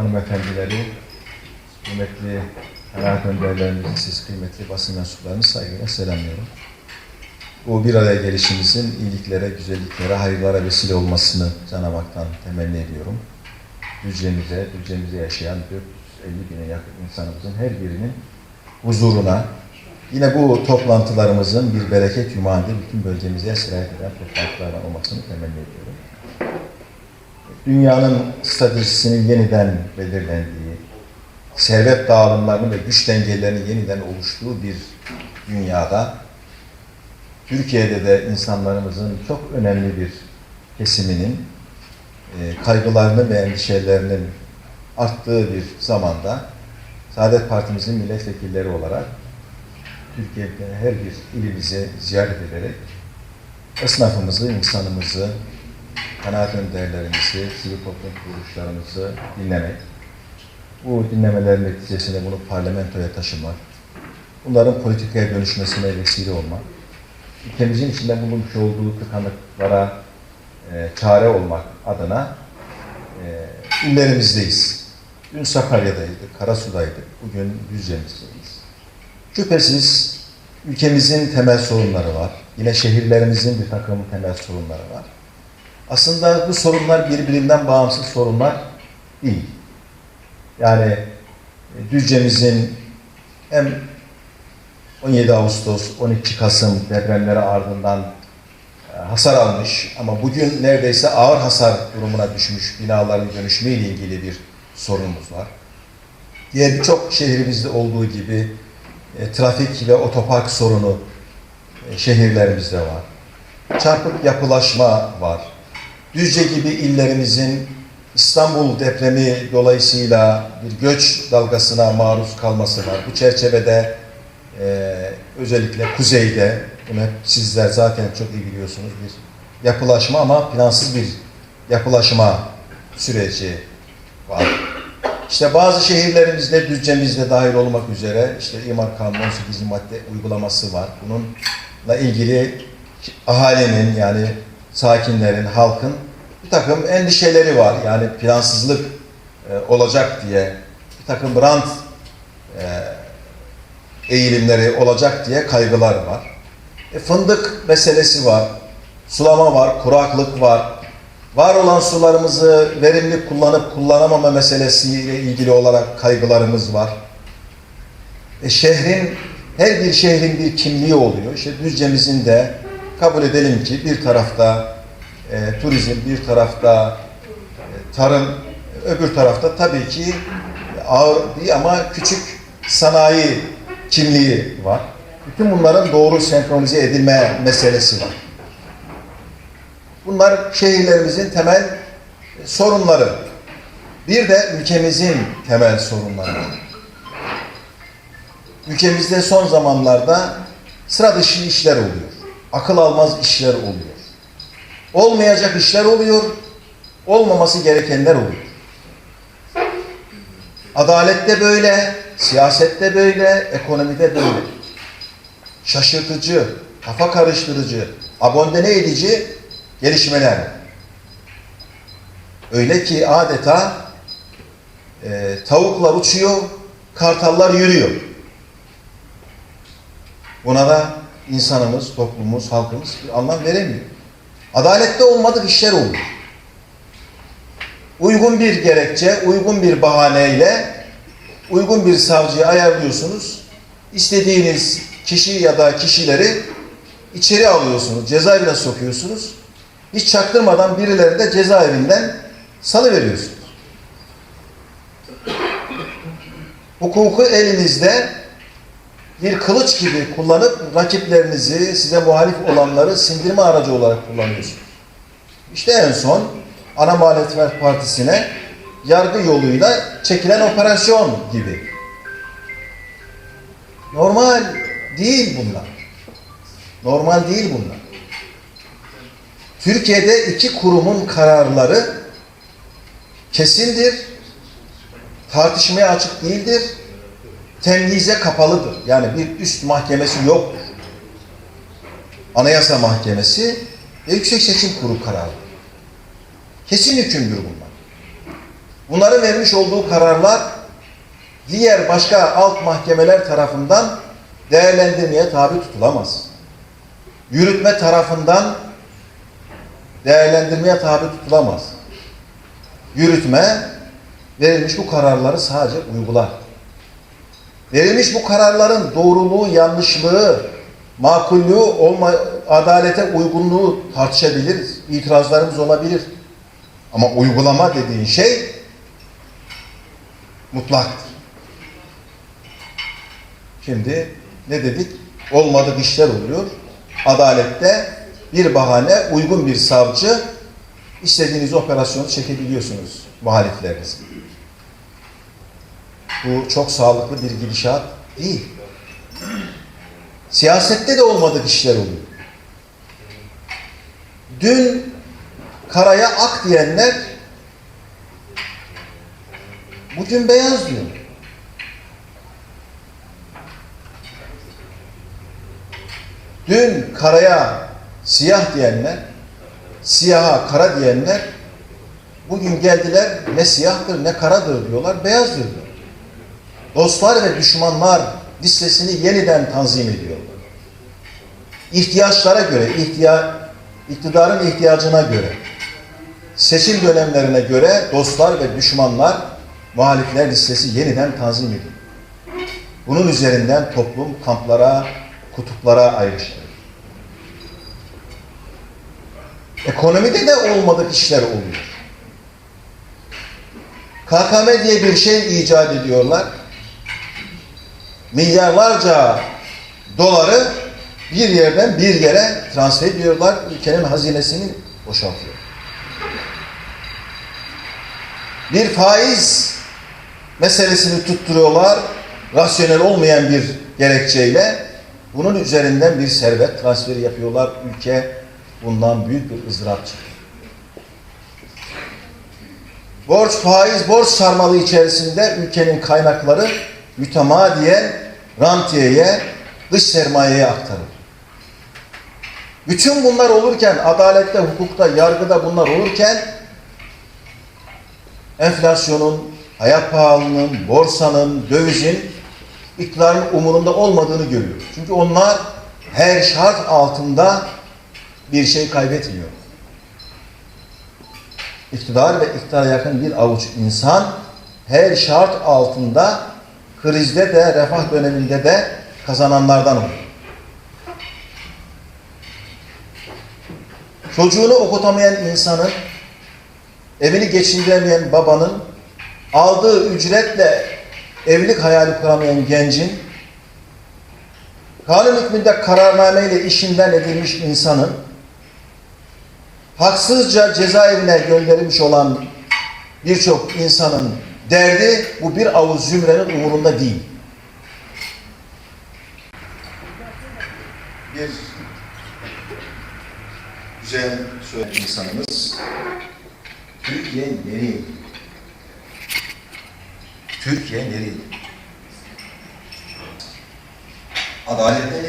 hanımefendileri, kıymetli kanaat önderlerimizi, siz kıymetli basın mensuplarını saygıyla selamlıyorum. Bu bir araya gelişimizin iyiliklere, güzelliklere, hayırlara vesile olmasını Cenab-ı Hak'tan temenni ediyorum. Düzcemize, Düzcemize yaşayan 450 bine yakın insanımızın her birinin huzuruna, yine bu toplantılarımızın bir bereket yumağında bütün bölgemize sirayet eden toplantılardan olmasını temenni ediyorum dünyanın stratejisinin yeniden belirlendiği, servet dağılımlarının ve güç dengelerinin yeniden oluştuğu bir dünyada Türkiye'de de insanlarımızın çok önemli bir kesiminin e, kaygılarını ve endişelerinin arttığı bir zamanda Saadet Partimizin milletvekilleri olarak Türkiye'de her bir ilimizi ziyaret ederek esnafımızı, insanımızı, kanaat önderlerimizi, sivil toplum kuruluşlarımızı dinlemek, bu dinlemelerin neticesinde bunu parlamentoya taşımak, bunların politikaya dönüşmesine vesile olmak, ülkemizin içinde bulunmuş olduğu tıkanıklara e, çare olmak adına e, illerimizdeyiz. Dün Sakarya'daydık, Karasu'daydık, bugün Düzce'mizdeyiz. Şüphesiz ülkemizin temel sorunları var. Yine şehirlerimizin bir takım temel sorunları var. Aslında bu sorunlar birbirinden bağımsız sorunlar değil. Yani e, Düzce'mizin hem 17 Ağustos, 12 Kasım depremleri ardından e, hasar almış ama bugün neredeyse ağır hasar durumuna düşmüş binaların dönüşümüyle ilgili bir sorunumuz var. Diğer birçok şehrimizde olduğu gibi e, trafik ve otopark sorunu e, şehirlerimizde var. Çarpık yapılaşma var. Düzce gibi illerimizin İstanbul depremi dolayısıyla bir göç dalgasına maruz kalması var. Bu çerçevede e, özellikle kuzeyde, bunu hep sizler zaten çok iyi biliyorsunuz, bir yapılaşma ama plansız bir yapılaşma süreci var. İşte bazı şehirlerimizde, Düzce'mizde dahil olmak üzere işte İmar Kanunu 18. madde uygulaması var. Bununla ilgili ahalinin yani sakinlerin, halkın bir takım endişeleri var. Yani plansızlık e, olacak diye, bir takım rant e, eğilimleri olacak diye kaygılar var. E, fındık meselesi var, sulama var, kuraklık var. Var olan sularımızı verimli kullanıp kullanamama meselesiyle ilgili olarak kaygılarımız var. E, şehrin, her bir şehrin bir kimliği oluyor. İşte Düzce'mizin de kabul edelim ki bir tarafta e, turizm, bir tarafta e, tarım, öbür tarafta tabii ki ağır değil ama küçük sanayi kimliği var. Bütün bunların doğru senkronize edilme meselesi var. Bunlar şehirlerimizin temel sorunları. Bir de ülkemizin temel sorunları. Ülkemizde son zamanlarda sıra dışı işler oluyor. Akıl almaz işler oluyor. Olmayacak işler oluyor. Olmaması gerekenler oluyor. Adalette böyle, siyasette böyle, ekonomide böyle. Şaşırtıcı, kafa karıştırıcı, abondene edici gelişmeler. Öyle ki adeta e, tavuklar uçuyor, kartallar yürüyor. Buna da insanımız, toplumumuz, halkımız bir anlam veremiyor. Adalette olmadık işler olur. Uygun bir gerekçe, uygun bir bahaneyle uygun bir savcıyı ayarlıyorsunuz. İstediğiniz kişi ya da kişileri içeri alıyorsunuz, cezaevine sokuyorsunuz. Hiç çaktırmadan birileri de cezaevinden salıveriyorsunuz. Hukuku elinizde bir kılıç gibi kullanıp rakiplerinizi, size muhalif olanları sindirme aracı olarak kullanıyorsunuz. İşte en son ana muhalefet partisine yargı yoluyla çekilen operasyon gibi. Normal değil bunlar. Normal değil bunlar. Türkiye'de iki kurumun kararları kesindir, tartışmaya açık değildir, temyize kapalıdır. Yani bir üst mahkemesi yoktur. Anayasa Mahkemesi ve Yüksek Seçim Kurulu kararı. Kesin hükümdür bunlar. Bunların vermiş olduğu kararlar diğer başka alt mahkemeler tarafından değerlendirmeye tabi tutulamaz. Yürütme tarafından değerlendirmeye tabi tutulamaz. Yürütme verilmiş bu kararları sadece uygular. Verilmiş bu kararların doğruluğu, yanlışlığı, makullüğü, olma, adalete uygunluğu tartışabiliriz. İtirazlarımız olabilir. Ama uygulama dediğin şey mutlaktır. Şimdi ne dedik? Olmadık işler oluyor. Adalette bir bahane, uygun bir savcı istediğiniz operasyonu çekebiliyorsunuz muhalifleriniz. Bu çok sağlıklı bir gidişat değil. Siyasette de olmadık işler oluyor. Dün karaya ak diyenler bugün beyaz diyor. Dün karaya siyah diyenler, siyaha kara diyenler bugün geldiler ne siyahtır ne karadır diyorlar, beyazdır diyor. Dostlar ve düşmanlar listesini yeniden tanzim ediyorlar. İhtiyaçlara göre, ihtiya iktidarın ihtiyacına göre, seçim dönemlerine göre dostlar ve düşmanlar, muhalifler listesi yeniden tanzim ediliyor. Bunun üzerinden toplum kamplara, kutuplara ayrıştırılır. Ekonomide de olmadık işler oluyor. KKM diye bir şey icat ediyorlar. Milyarlarca doları bir yerden bir yere transfer ediyorlar. Ülkenin hazinesini boşaltıyor. Bir faiz meselesini tutturuyorlar. Rasyonel olmayan bir gerekçeyle bunun üzerinden bir servet transferi yapıyorlar. Ülke bundan büyük bir ızdırap çekiyor. Borç, faiz, borç sarmalı içerisinde ülkenin kaynakları mütemadiyen rantiyeye, dış sermayeye aktarılır. Bütün bunlar olurken, adalette, hukukta, yargıda bunlar olurken enflasyonun, hayat pahalılığının, borsanın, dövizin iktidarın umurunda olmadığını görüyoruz. Çünkü onlar her şart altında bir şey kaybetmiyor. İktidar ve iktidara yakın bir avuç insan her şart altında krizde de refah döneminde de kazananlardan olur. Çocuğunu okutamayan insanın, evini geçindiremeyen babanın, aldığı ücretle evlilik hayali kuramayan gencin, kanun hükmünde kararnameyle işinden edilmiş insanın, haksızca cezaevine gönderilmiş olan birçok insanın derdi bu bir avuç zümrenin umurunda değil. Bir güzel söyleyen insanımız Türkiye nereye? Türkiye nereye? Adaletle nereye?